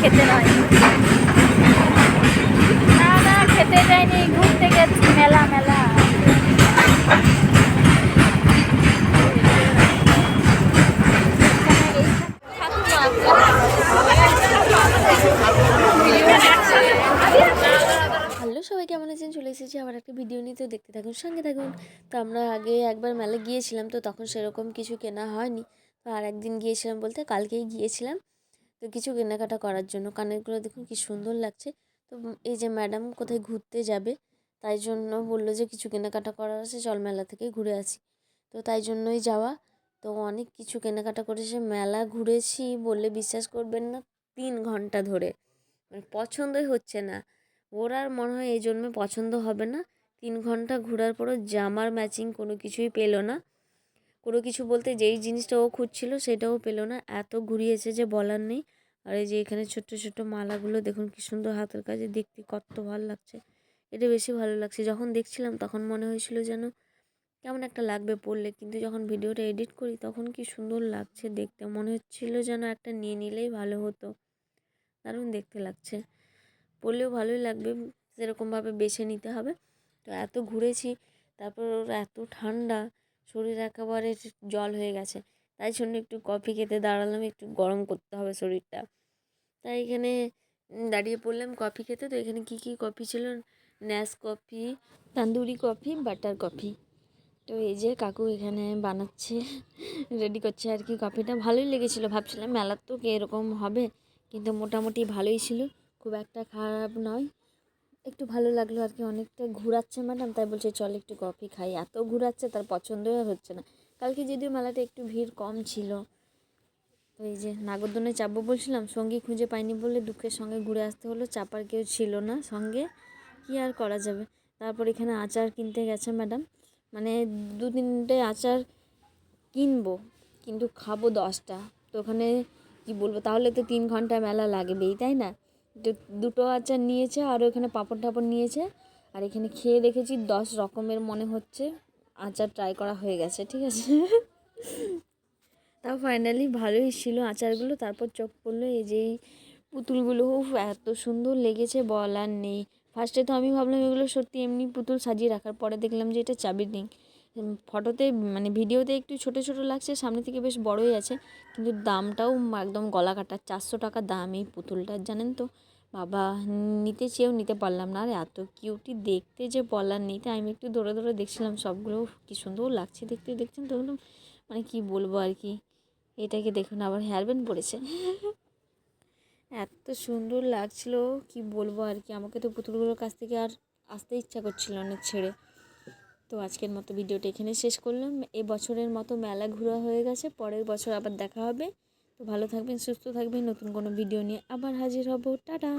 খেতে নয়। না না, খেতে যাইনি, ঘুরতে গেছি, মেলা মেলা। কেমন আছেন? চলে এসেছি আবার একটা ভিডিও নিয়ে, তো দেখতে থাকুন, সঙ্গে থাকুন। তো আমরা আগে একবার মেলা গিয়েছিলাম, তো তখন সেরকম কিছু কেনা হয়নি। তো আর একদিন গিয়েছিলাম বলতে, কালকেই গিয়েছিলাম। তো কিছু কেনাকাটা করার জন্য। কানেরগুলো দেখুন কি সুন্দর লাগছে। তো এই যে ম্যাডাম কোথায় ঘুরতে যাবে, তাই জন্য বলল যে কিছু কেনাকাটা করার আছে, চল মেলা থেকে ঘুরে আসি। তো তাই জন্যই যাওয়া। তো অনেক কিছু কেনাকাটা করেছে, মেলা ঘুরেছি বললে বিশ্বাস করবেন না, তিন ঘণ্টা ধরে। মানে পছন্দই হচ্ছে না। ওর আর মনে হয় এই জন্যে পছন্দ হবে না। তিন ঘণ্টা ঘোরার পরও জামার ম্যাচিং কোনো কিছুই পেল না। কোনো কিছু বলতে যেই জিনিসটা ও খুঁজছিল সেটাও পেল না। এত ঘুরিয়েছে যে বলার নেই। আর এই যে এখানে ছোট্ট ছোট্ট মালাগুলো, দেখুন কি সুন্দর হাতের কাজে, দেখতে কত ভালো লাগছে। এটা বেশি ভালো লাগছে। যখন দেখছিলাম তখন মনে হয়েছিল যেন কেমন একটা লাগবে পড়লে। কিন্তু যখন ভিডিওটা এডিট করি তখন কি সুন্দর লাগছে দেখতে। মনে হচ্ছিল যেন একটা নিয়ে নিলেই ভালো হতো। দারুণ দেখতে লাগছে। পড়লেও ভালোই লাগবে। সেরকমভাবে বেছে নিতে হবে। তো এত ঘুরেছি, তারপর এত ঠান্ডা শরীর একেবারে জল হয়ে গেছে। তাই জন্য একটু কফি খেতে দাঁড়ালাম, একটু গরম করতে হবে শরীরটা। তাই এখানে দাঁড়িয়ে পড়লাম কফি খেতে। তো এখানে কি কি কফি ছিল? ন্যাস coffee, tandoori coffee, butter coffee. তো এই যে কাকু এখানে বানাচ্ছে, রেডি করছে আর কি কফিটা। ভালোই লেগেছিলো, ভাবছিলাম মেলার তো এরকম হবে, কিন্তু মোটামুটি ভালোই ছিল। খুব একটা খারাপ নয়। একটু ভালো লাগল আর কি অনেকটা ঘোরাচ্ছে ম্যাডাম তাই বলছে, চল একটু কফি খাই। এত ঘোরাচ্ছে, তার পছন্দই আর হচ্ছে না। কালকে যদিও মেলাটা একটু ভিড় কম ছিল, তো এই যে নাগরদোনে চাপবো বলছিলাম, সঙ্গী খুঁজে পাইনি বলে দুঃখের সঙ্গে ঘুরে আসতে হলো, চাপার কেউ ছিল না সঙ্গে, কি আর করা যাবে? তারপর এখানে আচার কিনতে গেছে ম্যাডাম মানে দু তিনটে আচার কিনবো, কিন্তু খাব দশটা, তো ওখানে কী বলব, তাহলে তো তিন ঘণ্টা মেলা লাগবেই, তাই না? দুটো আচার নিয়েছে আর ওখানে পাঁপড় টাপড় নিয়েছে। আর এখানে খেয়ে দেখেছি দশ রকমের মনে হচ্ছে। আচার ট্রাই করা হয়ে গেছে, ঠিক আছে? তাও ফাইনালি ভালোই ছিল আচারগুলো। তারপর চোখ পড়ল এই যে এই পুতুলগুলো। এত সুন্দর লেগেছে, বলার নেই। ফার্স্টে তো আমি ভাবলাম এগুলো সত্যি এমনি পুতুল সাজিয়ে রাখার, পরে দেখলাম যে এটা চাবির রিং ফটোতে মানে ভিডিওতে একটু ছোট ছোট লাগছে, সামনে থেকে বেশ বড়ই আছে, কিন্তু দামটাও একদম গলা কাটা, চারশো টাকা দাম এই পুতুলটার, জানেন তো? বাবা, নিতে চেয়েও নিতে পারলাম না, আর এত কিউটি দেখতে যে বলার নেই, তাই আমি একটু দৌড়ে দৌড়ে দেখছিলাম সবগুলো, কি সুন্দর লাগছে দেখতে, দেখছেন তো? মানে কি বলব আর কি? এটাকে দেখুন, আবার হেয়ার ব্যান্ড পড়েছে। এত সুন্দর লাগছিল, কি বলব আর কি? আমাকে তো পুতুলগুলোর কাছ থেকে আর আসতে ইচ্ছা করছিল না ছেড়ে। তো আজকের মতো ভিডিওটা এখানে শেষ করলাম। এ বছরের মতো মেলা ঘোরা হয়ে গেছে, পরের বছর আবার দেখা হবে। তো ভালো থাকবেন, সুস্থ থাকবেন, নতুন কোনো ভিডিও নিয়ে আবার হাজির হব। টাটা।